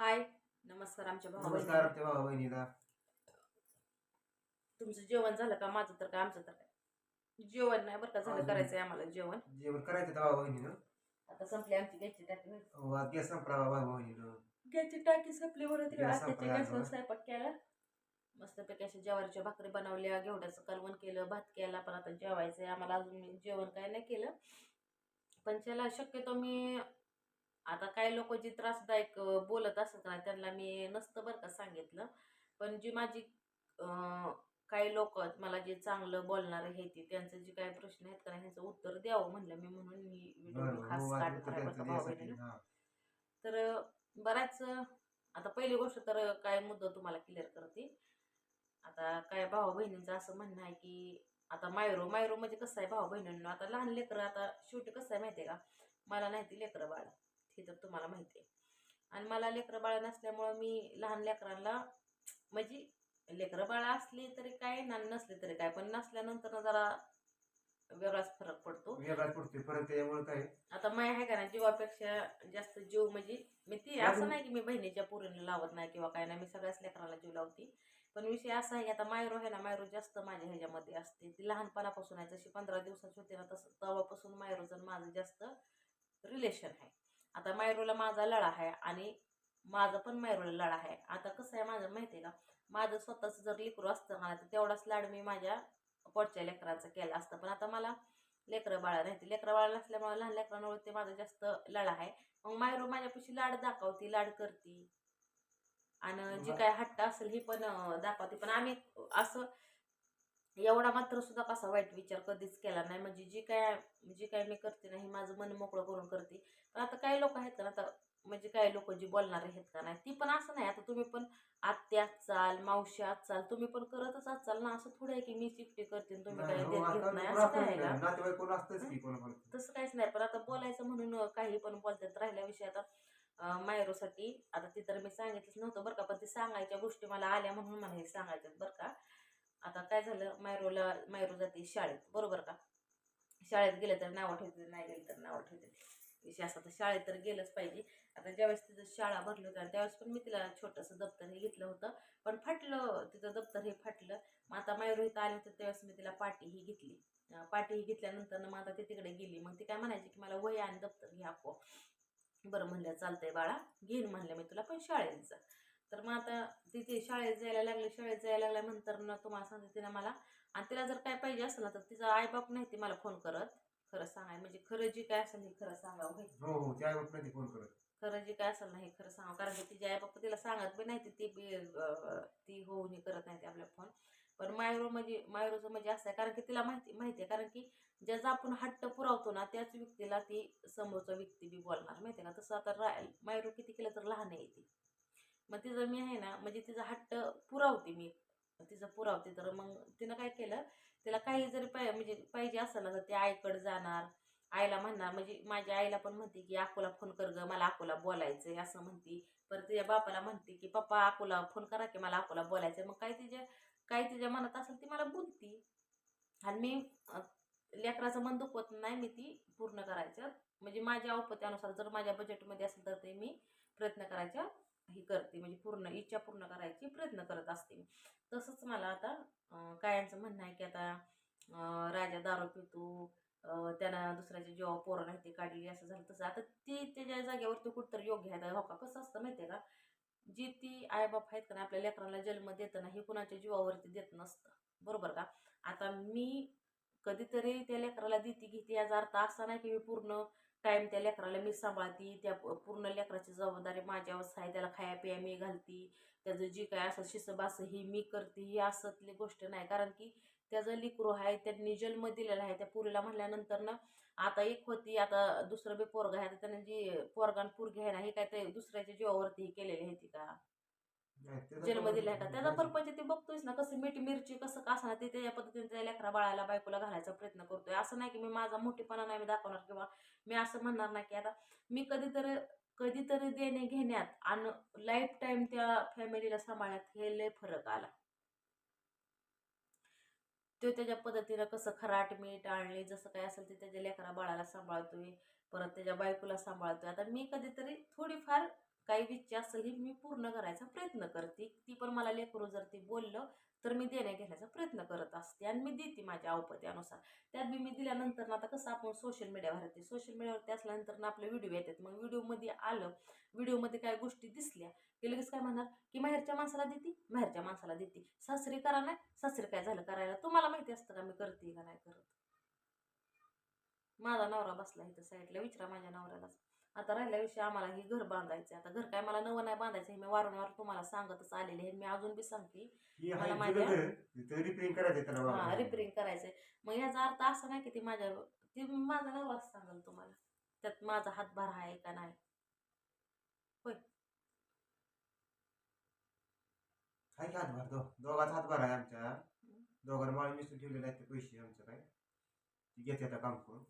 हाय नमस्कार आमच्या भाऊ नमस्कार बहिणीला तुमचं जेवण झालं का? माझं तर काय आमचं तर काय? जेवण नाही बरं का झालं अजून- करायचंय आम्हाला जेवण. जेवण करायचं बहिणीनं आता संपली आमची गॅसची टाकी. हो, आज गॅस संपला बहिणीनं गॅसची टाकी संपली बरं तिकडे गॅस आत्याच्या संपला गॅसवर आता. स्वयंपाक केला. मस्तपैकी अशा ज्वारीच्या भाकरी बनवल्या घेवड्याचं कालवण केलं भात केला पण आता जेवायचंय. आम्हाला अजून जेवण काय नाही केलं. पण त्याला शक्यतो मी आता काही लोक जी त्रासदायक बोलत असत ना त्यांना मी नसतं बरं का सांगितलं. पण जी माझी काही लोक मला जे चांगलं बोलणार आहे ती त्यांचे जे काही प्रश्न आहेत का ह्याचं उत्तर द्यावं म्हणलं मी म्हणून ही बरं व्हिडिओ खास हो, काढणार. हा. तर बऱ्याच आता पहिली गोष्ट तर काय मुद्दा तुम्हाला क्लिअर करते. आता काय भाऊ बहिणींचं असं म्हणणं आहे की आता मायरो मायरो म्हणजे कसं आहे भाऊ बहिणींना आता लहान लेकरं आता शेवटी कसं आहे माहिती आहे का? मला नाही ती लेकरं बाळ. हे तर तुम्हाला माहिती आहे. आणि मला लेकरं बाळ नसल्यामुळं मी लहान लेकरांना म्हणजे लेकरं बाळ असली तरी काय ना नसले तरी काय पण नसल्यानंतर जरा वेगळाच फरक पडतो. वेगळाच पडतोय परत त्याच्यामुळे काय? आता माय आहे का ना जीवापेक्षा जास्त जीव म्हणजे मी ती असं नाही की मी बहिणीच्या पुरीला लावत नाही किंवा काय नाही मी सगळ्याच लेकराला जीव लावते. पण विषय असा आहे की आता मायरो आहे ना मायरो जास्त माझ्या ह्याच्यामध्ये असते. ती लहानपणापासून आहे जशी पंधरा दिवसाची होती ना तसं तेव्हापासून मायरोचं आणि माझं जास्त रिलेशन आहे. आता मायरोला माझा लळा आहे आणि माझं पण मायरोला लळा आहे. आता कसं आहे माझं माहिती आहे का? माझं स्वतःचं जर लेकरू असतं मला तर तेवढाच लाड मी माझ्या पोटच्या लेकरांचा केला असतं. पण आता मला लेकरं बाळा नाही लेकरं बाळा नसल्यामुळे लहान लेकरांवर ते माझं जास्त लढा आहे. मग मायरो माझ्यापाशी लाड दाखवती लाड करती. आणि जी. काय हट्ट असेल ही पण दाखवते. पण आम्ही असं एवढा मात्र सुद्धा कसा वाईट विचार कधीच केला नाही. म्हणजे जी काय जी काय मी करते ना हे माझं मन मोकळं करून करते. पण आता काही लोक आहेत ना आता म्हणजे काही लोक जी बोलणार आहेत का नाही ती पण असं नाही. आता तुम्ही पण आत्या चाल मावशी चाल तुम्ही पण करतच असाल ना असं थोडं आहे की मीच एकटी करते तुम्ही काय हो, देत घेत आता नाही. कोण असं काय आहे का? तसं काहीच नाही. पण आता बोलायचं म्हणून काही पण बोलतात. राहिल्याविषयी आता अं, मायरोसाठी आता ती तर मी सांगितलंच नव्हतं बरं का पण ती सांगायच्या गोष्टी मला आल्या म्हणून मला हे सांगायच्यात बरं का. आता काय झालं? मायरोला मायरो जाते शाळेत. बरोबर का? शाळेत गेलं तर नावं ठेवते नाही गेलं तर नावं ठेवते. विषय असा तर शाळेत तर गेलंच पाहिजे. आता ज्यावेळेस तिथं शाळा भरली होती आणि त्यावेळेस पण मी तिला छोटंसं दप्तर हे घेतलं होतं. पण फाटलं तिचं दप्तर हे फाटलं. मग आता मायरो इथं आली होती त्यावेळेस मी तिला पाटी ही घेतली. अं, पाटी ही घेतल्यानंतर मग आता ती तिकडे गेली. मग ती काय म्हणायची की मला वही आणि दप्तर घ्या आपो बरं म्हणलं चालतंय बाळा घेईन म्हणलं मी तुला पण शाळेत जा. तर मग आता तिथे शाळेत जायला लागले शाळेत जायला लागल्यानंतर ना तुम्हाला सांगते तिनं मला. आणि तिला जर काय पाहिजे असेल ना तर तिचा आईबाप नाही ती मला फोन करत. खरं सांगाय म्हणजे खरं जी काय असेल हे खरं सांगावं हे हो हो नाही फोन करत. खरं जे काय असेल ना हे खरं सांगावं. कारण की तिची आई बाप्पा तिला सांगत बी नाही ती ती बी ती होऊन हे करत नाही ते आपल्या फोन पण मायरो म्हणजे मायरोचं म्हणजे असं आहे कारण की तिला माहिती माहिती आहे. कारण की ज्याचा आपण हट्ट पुरवतो ना त्याच व्यक्तीला ती समोरचा व्यक्ती बी बोलणार. माहिती आहे का? तसं आता रा मायरो किती केलं तर लहान आहे ती. मग तिचं मी आहे ना म्हणजे तिचा हट्ट पुरावते मी. तिचं पुरावते तर मग तिनं काय केलं तिला काही जरी पाय म्हणजे पाहिजे असेल ना तर ते आईकडं जाणार. आईला म्हणणार म्हणजे माझ्या आईला पण म्हणते की अकोला फोन कर ग मला अकोला बोलायचं आहे असं म्हणते. परत तिच्या बापाला म्हणते की पप्पा अकोला फोन करा की मला अकोला बोलायचं आहे मग काय तिच्या काय तिच्या मनात असेल ती मला बोलती. आणि मी लेकराचं मन दुखवत नाही मी ती पूर्ण करायचं. म्हणजे माझ्या औपत्यानुसार जर माझ्या बजेटमध्ये असेल तर ते मी प्रयत्न करायच्या हे करते म्हणजे पूर्ण इच्छा पूर्ण करायची प्रयत्न करत असते मी. तसंच मला आता कायांचं म्हणणं आहे की आता राजा दारू पितो त्यानं दुसऱ्याच्या जेव्हा पोरं नाही ते काढली असं झालं तसं. आता ती त्याच्या जागेवरती कुठंतरी योग्य आहे हो का? कसं असतं माहिती आहे का? जी ती आईबाप आहेत का आपल्या लेकरांना जन्म देतं ना हे कुणाच्या जीवावरती देत नसतं. बरोबर का? आता मी कधीतरी त्या लेकराला देते घेते याचा अर्थ असा नाही की मी पूर्ण टाईम त्या लेकराला मी सांभाळती त्या पूर्ण लेकराची जबाबदारी माझ्यावरच आहे त्याला खाया पिया मी घालती त्याचं जी काय असं शिसबास ही मी करते ही असतली गोष्ट नाही. कारण की त्याचं लिकरू आहे त्यांनी जन्म दिलेला आहे त्या पुरीला म्हणल्यानंतर ना आता एक होती आता दुसरं बी पोरग आहे आता त्यानं जी पोरगान पूर घ्यायला हे काय ते दुसऱ्याच्या जीवावरती केलेली आहे ती का? जन्म दिलाय का त्याचा पर्पज ते बघतोयच ना कसं मीठ मिरची कसं का असणार ते त्याच्या पद्धतीने त्या लेकरा बाळाला बायकोला घालायचा प्रयत्न करतोय. असं नाही की मी माझा मोठेपणा नाही मी दाखवणार किंवा मी असं म्हणणार नाही की आता मी कधीतरी कधीतरी देणे घेण्यात आणि लाईफ टाईम त्या फॅमिलीला सांभाळण्यात हे लय फरक आला. तो त्याच्या पद्धतीनं कसं खराट मीठ आणले जसं काय असेल ते त्याच्या लेकरा बाळाला सांभाळतोय परत त्याच्या बायकोला सांभाळतोय. आता मी कधीतरी थोडीफार काही इच्छा असेल ही मी पूर्ण करायचा प्रयत्न करते. ती पण मला लेकरू जर ती बोललं तर मी देण्या घेण्याचा प्रयत्न करत असते आणि मी देते माझ्या अवपत्यानुसार त्यात बी मी दिल्यानंतर ना आता कसं आपण सोशल मीडियावर येते. सोशल मीडियावरती असल्यानंतर ना आपले व्हिडिओ येतात. मग व्हिडिओमध्ये आलं व्हिडिओमध्ये काय गोष्टी दिसल्या की लगेच काय म्हणणार की माहेरच्या माणसाला देते? माहेरच्या माणसाला देते. सासरी करा नाही? सासरी काय झालं करायला? तुम्हाला माहिती असतं का मी करते का नाही करत? माझा नवरा बसला इथं साईडला विचारा माझ्या नवऱ्यालाच आता राहिल्या विषय आम्हाला हे घर बांधायचं आता घर काय मला नवं नाही बांधायचं हे मी वारंवार तुम्हाला सांगतच आलेले आहे. मी अजून बी सांगते. ही मला माझ्या- रिपेअरिंग करायचं हा. रिपेरिंग करायचंय. मग याचा अर्थ असा नाही की ती माझ्या ती माझा नवराच सांगाल तुम्हाला. त्यात माझा हातभार आहे का नाही? आहे की हातभार? दो दोघात हातभार आहे आमच्या. दोघांना माळी मिसळून ठेवलेले आहेत ते पैसे आमचं काय? घेते आता काम करून.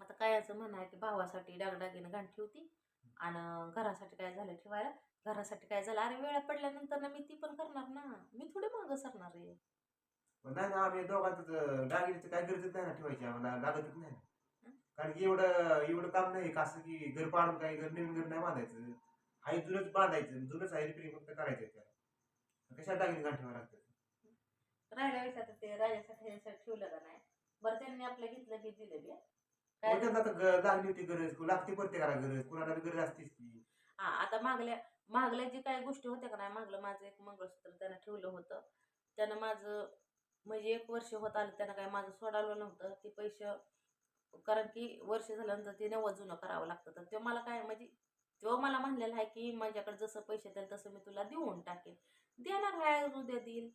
आता काय याचं म्हणणं आहे की भावासाठी डागडागीनं घाण ठेवती आणि घरासाठी काय झालं ठेवायला? घरासाठी काय झालं? अरे वेळा पडल्यानंतर ना मी ती पण करणार ना. मी थोडी मागं सरणार आहे. पण नाही ना आम्ही दोघांचं दागिन्याचं काय गरजच नाही ना ठेवायची आम्हाला लागतच नाही. ना. कारण की एवढं एवढं काम नाही का असं की घर पाडून काही घर नवीन घर नाही बांधायचं. आहे जुनच बांधायचं जुनच आहे रिपेअरिंग फक्त करायचं त्याला कशा दागिने घाण ठेवावं लागतं राहिल्या विषयात ते राजासाठी ठेवलं का नाही? बरं त्यांनी आपलं घेतलं बी दिलं बी. काय त्यांना आता ग- दागिने होती गरज लागते प्रत्येकाला गरज कुणाला बी गरज असतेच की हा आता मागल्या मागल्या जी काही गोष्टी होत्या का नाही मागलं माझं एक मंगळसूत्र त्यानं ठेवलं होतं. त्यानं माझं म्हणजे एक वर्ष होत आलं त्यानं काय माझं सोडावलं नव्हतं. ते पैसे कारण की वर्ष झाल्यानंतर ते नवं जुनं करावं लागतं. तर ते मला काय म्हणजे तो मला म्हणलेला आहे की माझ्याकडे जसं पैसे द्याल तसं मी तुला देऊन टाकेन. देणार आहे उद्या देईल.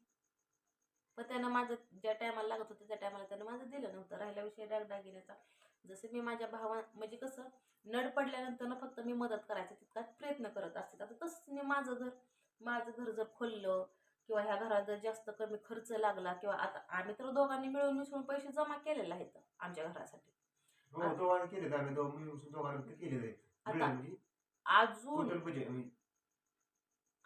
पण त्यानं माझं ज्या टायमाला लागत होतं त्या टायमाला त्यानं माझं दिलं नव्हतं. राहिला विषय डागडागिन्याचा जसं मी माझ्या भावा म्हणजे कसं नड पडल्यानंतर ना फक्त मी मदत करायचा तितकाच प्रयत्न करत असते. आता तसंच मी माझं घर माझं घर जर खोललं किंवा ह्या घरात जर जास्त कमी खर्च लागला किंवा आता आम्ही तर दोघांनी मिळून मिसळून पैसे जमा केलेले आहेत आमच्या घरासाठी. हो दोघांना केले आम्ही. दोघं मिळून दोघांना केलेलं आहे आता मिळून म्हणजे अजून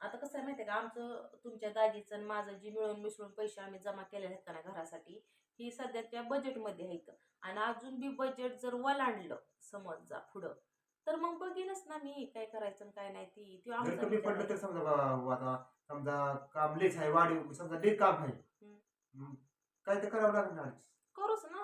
आता कसं आहे माहिती आहे का आमचं तुमच्या दाजीचं आणि माझं जी मिळून मिसळून पैसे आम्ही जमा केलेले आहेत का ना घरासाठी ही सध्याच्या बजेटमध्ये आहेत आणि अजून बी बजेट जर वलांडलं समज जा पुढं तर मग बघीनच ना मी काय करायचं आणि काय नाही ती ती जर कमी पडलं. तर समजा बा- आता समजा काम लेच आहे वाढीव समजा लेट काम आहे हम्म. काय तर करावं लागणार करूच ना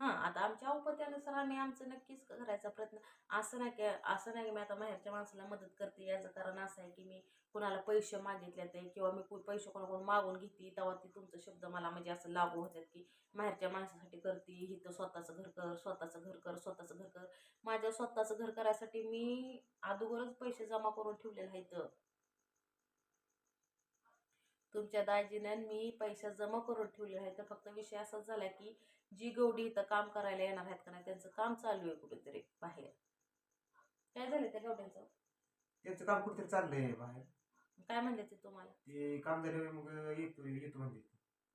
हां आता आमच्या औपत्यानुसार आम्ही आमचं नक्कीच करायचा प्रयत्न. असं नाही की असं नाही की मी आता बाहेरच्या माणसाला मदत करते याचं कारण असं आहे की मी कुणाला पैसे मागितले ते किंवा मी पैसे कोणाकडून मागून घेते तेव्हा ते तुमचं शब्द मला म्हणजे असं लागू होतात की बाहेरच्या माणसासाठी करते ही तर स्वतःचं घर कर स्वतःचं घर कर स्वतःचं घर कर. माझ्या स्वतःचं घर करायसाठी मी अगोदरच पैसे जमा करून ठेवलेले आहेत. तुमच्या दाजीनं मी पैसे जमा करून ठेवले आहेत. तर फक्त विषय असाच झाला की जी गवडी इथं काम करायला येणार आहेत का नाही त्यांचं काम चालू आहे कुठेतरी बाहेर. काय झालं त्या गवड्यांचं त्यांचं काम कुठेतरी चाललंय बाहेर. काय म्हणले ते तुम्हाला? ते काम झाल्यावर मग येतो येतो म्हणजे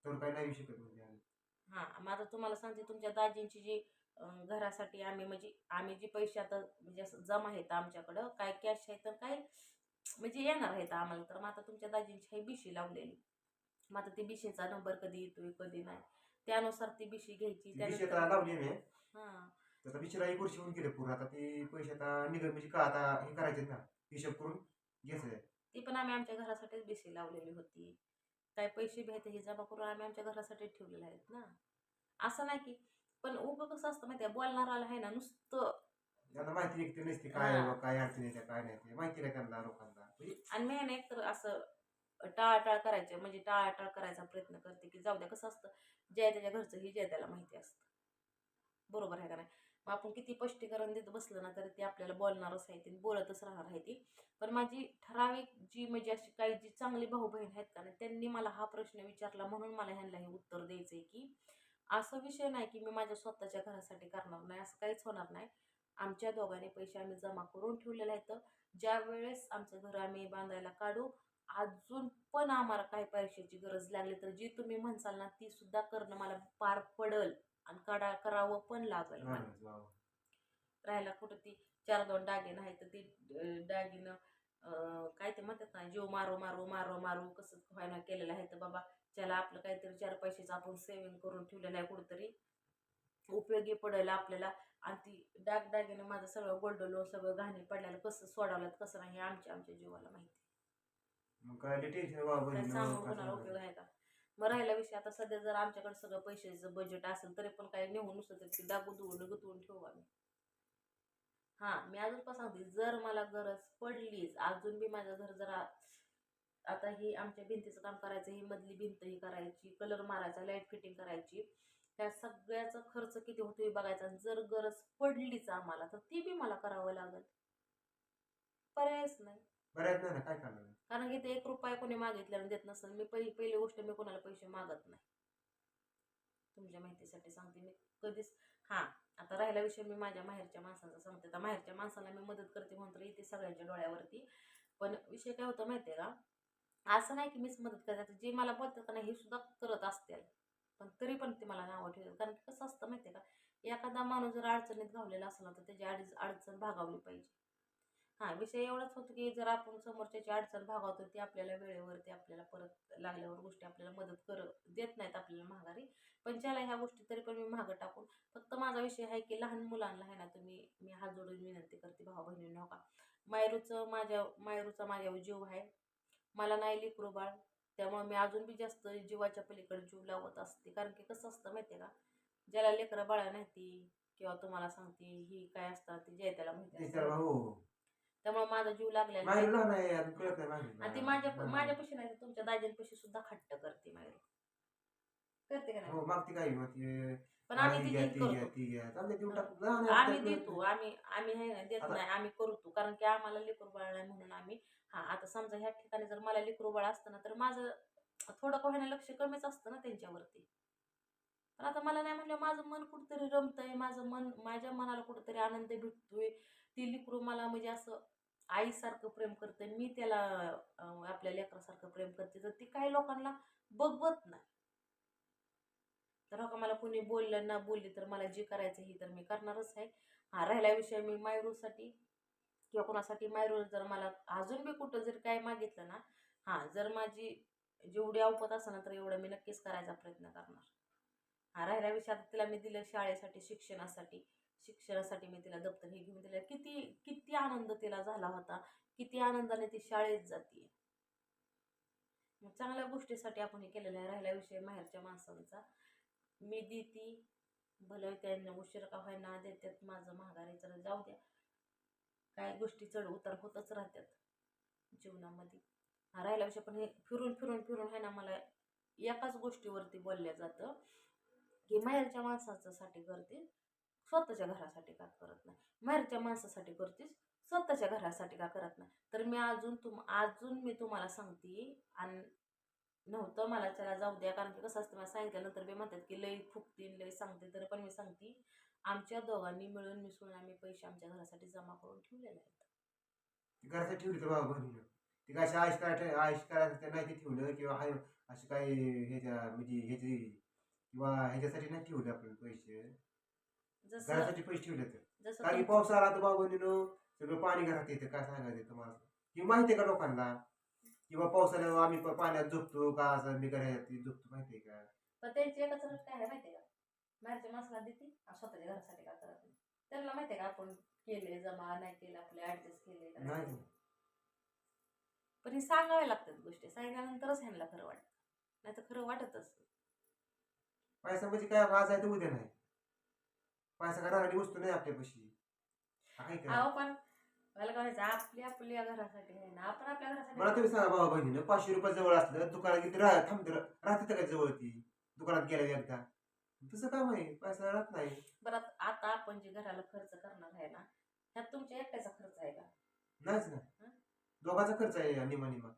तर काय नाही येऊ शकत म्हणजे आम्ही. हां मग आता तुम्हाला सांगते तुमच्या दाजींची जी अं, घरासाठी आम्ही म्हणजे आम्ही जे पैसे आता म्हणजे असं जमा आहेत आमच्याकडं काय कॅश आहे तर काय म्हणजे येणार आहेत आम्हाला. तर मग आता तुमच्या दाजींची काही बिशी लावलेली मग आता ती बिशीचा नंबर कधी येतोय कधी नाही. त्यानुसार ती बिशी घ्यायची ती विषय आता लावली मी. हां. आता विषयाला एक वर्ष होऊन गेले पूर्ण. आता ते पैसे आता निघत म्हणजे का आता हे करायचे ना? हिशोब करून घ्यायचं ती पण आम्ही आमच्या घरासाठीच बिशी लावलेली होती. काय पैसे भेटते हे जमा करून आम्ही आमच्या घरासाठी ठेवलेले आहेत ना? असं नाही की पण उगं कसं असतं माहिती आहे बोलणाराला आहे ना नुसतं त्यांना माहिती निघते नसते काय. काय अडचणी येत्या काय नाही ते माहिती नाही त्यांना लोकांना. म्हणजे आणि मी ना एकतर असं टाळाटाळ करायचे म्हणजे टाळाटाळ करायचा प्रयत्न करते की जाऊ द्या कसं असतं जय त्याच्या घरचं हे जय त्याला माहिती असतं. बरोबर आहे का नाही? मग आपण किती स्पष्टीकरण देत बसलं ना तर ते आपल्याला बोलणारच आहे ते बोलतच राहणार आहे ती. पण माझी ठराविक जी म्हणजे अशी काही जी चांगली भाऊ बहीण आहेत का नाही त्यांनी मला हा प्रश्न विचारला म्हणून मला ह्यांना हे उत्तर द्यायचं आहे की असं विषय नाही की मी माझ्या स्वतःच्या घरासाठी करणार नाही असं काहीच होणार नाही. आमच्या दोघांनी पैसे आम्ही जमा करून ठेवलेले आहेत. ज्या वेळेस आमचं घर आम्ही बांधायला काढू अजून पण आम्हाला काही पैशाची गरज लागली तर जी तुम्ही म्हणसाल ना ती सुद्धा करणं मला पार पडल आणि काढा करावं पण लागल. राहायला कुठं ती चार दोन दागिनं आहे तर ती अं, काय ते म्हणतात ना जीव मारो मारो मारो मारो कसं व्हायला केलेलं आहे तर बाबा त्याला आपलं काहीतरी चार पैशाचं आपण सेविंग करून ठेवलेलं आहे कुठंतरी उपयोगी पडेल आपल्याला. आणि ती डाग डागीनं माझं सगळं गोल्डलो सगळं घाणी पडलेलं कसं सोडावलं कसं नाही हे आमच्या आमच्या जीवाला माहिती मग काय टेन्शन बाबा काय बहिणीनं, सांगून काय कोणाला उपयोग सांगायचं? आहे का? मग राहिला विषय आता सध्या जर आमच्याकडे सगळं पैशाचं बजेट असेल तरी पण काही नेऊन नुसतं तरी ती दुवून गुतवून ठेवू आम्ही. हा मी अजून पण सांगते जर मला गरज पडलीच अजून बी माझं घर जरा आता ही आमच्या भिंतीचं काम करायचं ही मधली भिंत ही करायची कलर मारायचा लाइट फिटिंग करायची त्या सगळ्याचा खर्च किती होतो हे बघायचा जर गरज पडलीच आम्हाला तर ती बी मला करावं लागेल. पर्यायच नाही. बऱ्याच ना काय करणार कारण की ते एक रुपया कोणी मागितल्यानं देत नसेल. मी पहिली पहिली गोष्ट मी कोणाला पैसे मागत नाही. तुमच्या माहितीसाठी सांगते मी. कधीच हां आता राहिला विषय मी माझ्या माहेरच्या माणसांचा सांगते. तर माहेरच्या माणसाला मी मदत करते म्हणून तर येते सगळ्यांच्या डोळ्यावरती. पण विषय काय होतं माहिती आहे का? असं नाही की मीच मदत करते. जे मला बोलतात नाही हे सुद्धा करत असतील. पण तरी पण ते मला नावं ठेवतात. कारण कसं असतं माहिती आहे का? एखादा माणूस जर अडचणीत घावलेला असला तर त्याची अडीच अडचण भागावली पाहिजे. हां विषय एवढाच होतो की जर आपण समोरच्याची अडचण भागवतो ती आपल्याला वेळेवरती आपल्याला परत लागल्यावर गोष्टी आपल्याला मदत कर देत नाहीत आपल्याला माघारी. पण ज्याला ह्या गोष्टी तरी पण मी मागं टाकून फक्त माझा विषय आहे की लहान मुलांना आहे ना तुम्ही मी हात जोडून विनंती करते भावा बहिणींनो का? मायरूचं माझ्या मायरूचा माझ्यावर जीव आहे मला नाही लेकरू बाळ. त्यामुळे मी अजून बी जास्त जीवाच्या पलीकडे जीव लावत असते. कारण की कसं असतं माहिती आहे का? ज्याला लेकरं बाळा नाही ती किंवा तुम्हाला सांगते ही काय असतात ती जय त्याला माहिती असतं. हो त्यामुळे माझा जीव लागलेला आहे. माहिती नाही अजून कळत नाही माहिती आणि ती माझ्या माझ्यापाशी नाही तुमच्या दाजींपाशी सुद्धा खट्ट करते मायरू करते का नाही? हो मागती काय मग ती पण आम्ही ही ती करतो. आम्ही देतो आम्ही आम्ही आहे ना देत आता- नाही आम्ही करतो कारण की आम्हाला लेकरू बाळ नाही म्हणून आम्ही हा आता समजा ह्या ठिकाणी जर मला लेकरू बाळ असतं ना तर माझं थोडं का होईना लक्ष कमीच असतं ना त्यांच्यावरती. पण आता मला नाही म्हणलं माझं मन कुठंतरी रमतंय माझं मन माझ्या मनाला कुठंतरी आनंद भेटतोय. ती लेकरू मला म्हणजे असं आईसारखं प्रेम करते मी त्याला आपल्या लेकरासारखं प्रेम करते तर ती काही लोकांना बघवत नाही. तर हो का मला कोणी बोललं ना बोलली तर मला जे करायचं हे तर मी करणारच आहे. हा राहिला विषय मी मायरूसाठी. किंवा कोणासाठी मायरू जर मला अजून मी कुठं जर काय मागितलं ना हां जर माझी जेवढी अवपत असणार ना तर एवढं मी नक्कीच करायचा प्रयत्न करणार. हा राहिला विषय तिला मी दिलं शाळेसाठी शिक्षणासाठी. शिक्षणासाठी मी तिला दप्तर हे घेऊन दिलं. किती किती आनंद तिला झाला होता. किती आनंदाने ती शाळेत जाते. चांगल्या गोष्टीसाठी आपण हे केलेलं आहे. राहिला विषय माहेरच्या माणसांचा. मी देती. भलं त्यांना उशीर का व्हायना देतात. माझं महागारी तर जाऊ द्या. काय गोष्टी चढ उतार होतच राहतात जीवनामध्ये. राहिल्या राहिला विषय पण हे फिरून फिरून फिरून आहे ना मला एकाच गोष्टीवरती बोलल्या जातं. की माहेरच्या माणसाचं साठी करते. स्वतःच्या घरासाठी का करत नाही? बाहेरच्या माणसासाठी करतेस स्वतःच्या घरासाठी का करत नाही? तर मी अजून तुम अजून मी तुम्हाला सांगते आणि नव्हतं मला त्याला जाऊ द्या कारण की कसं असतं मला सांगितल्यानंतर मी म्हणतात की लई फुकतील लई सांगते तरी पण मी सांगते आमच्या दोघांनी मिळून मिसळून आम्ही पैसे आमच्या घरासाठी जमा करून ठेवलेले आहेत. घरासाठी ठेवली तर बाबा बहिणीनं ते काय असं आयुष करायचं आयुष करायचं नाही ते ठेवलं किंवा हाय अशी काय ह्याच्या म्हणजे ह्याची किंवा ह्याच्यासाठी नाही ठेवले आपण पैसे. जसं घरासाठी पैसे ठेवले तर जसं कारण की तुम- पाऊस आला तर सगळं पाणी घरात येतं. काय सांगायचं तुम्हाला? हे माहिती आहे का लोकांना? किंवा पावसाळ्यात आम्ही प- पाण्यात झोपतो का असं मी घरात झोपतो माहिती आहे का? पण त्यांची एकच रट काय आहे माहिती आहे का? बाहेरच्या माणसाला देते आणि स्वतःच्या घरासाठी का करत नाही. त्यांना माहिती आहे का आपण केले जमा नाही केले आपले ऍडजस्ट केले. का नाही. नाही. पण हे सांगावे लागतात गोष्टी. सांगितल्यानंतरच ह्यांना खरं वाटतं. नाही तर खरं वाटतच नाही. पैसा म्हणजे काय? आज आहे तर उद्या नाही. पैसा घरासाठी वस्तू नाही आपल्यापाशी. आहे का अहो पण मला काय म्हणायचं आपल्या आपल्या घरासाठी आहे ना आपण आपल्या मला घरासाठी तुम्ही सांगा बाबा बहिणीनं पाचशे रुपये जवळ असलं दुकानात किती राह थांबते राहते तर काय जवळ ती? दुकानात गेल्या एकदा. तसं काम आहे पैसा राहत नाही. बरं आता- आता आपण जे घराला खर्च करणार आहे ना ह्यात तुमच्या एकट्याचा खर्च आहे का? नाहीच ना. हं? दोघाचा खर्च आहे निमा निमा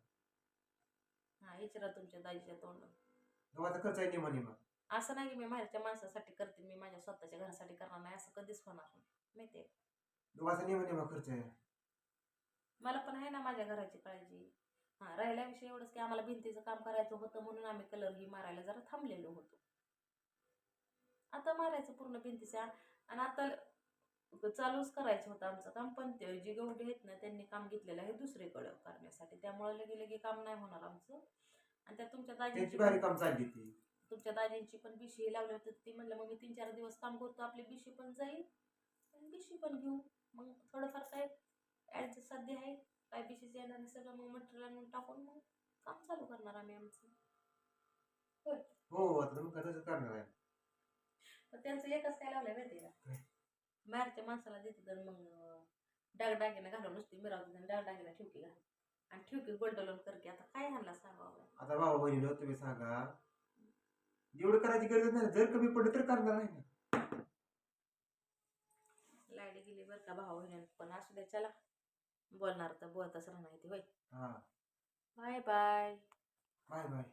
हा विचारा तुमच्या दाजीच्या तोंडून दोघाचा खर्च आहे निमा निमा असं नाही की मी माझ्या माणसासाठी करते मी माझ्या स्वतःच्या घरासाठी करणार नाही असं कधीच होणार नाही. माहिती आहे दोघाचा निमा निमा खर्च आहे मला पण आहे ना माझ्या घराची काळजी. हां राहिल्या विषय एवढंच की आम्हाला भिंतीचं काम करायचं होतं म्हणून आम्ही कलर ही मारायला जरा थांबलेलो होतो. आता मारायचं पूर्ण भिंतीच्या आणि आता चालूच करायचं होतं आमचं काम पण ते जे गवडे आहेत ना त्यांनी काम घेतलेलं आहे दुसरीकडं करण्यासाठी. त्यामुळे लगे लगे काम नाही होणार आमचं. आणि त्या तुमच्या त्यांची दाजींची भारी काम चालली ती. तुमच्या दाजींची पण बिशी लावली होती. ती म्हणलं मग मी तीन चार दिवस काम करतो आपली बिशी पण जाईल बिशी पण घेऊ. मग थोडंफार काय ॲडजस्ट सध्या आहे. काय बिशीचं येणार सगळं मग मटेरियल आणून टाकून मग काम चालू करणार आम्ही आमचं. हो आता तुम्ही कसं करणार आहे? पण त्यांचं एकच काय लावलंय माहिती काय? का बाहेरच्या माणसाला देते तर मग डागडागिना घालून नुसती मिरावते आणि डागडागिना ठेवकी घाल आणि ठेवकी गोल्ड लोन करके आता काय ह्यांना सांगावं? आता भाऊ बहिणीनं तुम्ही सांगा जेवढं करायची गरज नाही. जर कमी पडलं तर करणार नाही ना लाइट गेली बरं का भाऊ बहिणी पण असू द्या चला. बोलणार तर बोलतच राहणार ते होय. हा. Bye bye. Bye bye.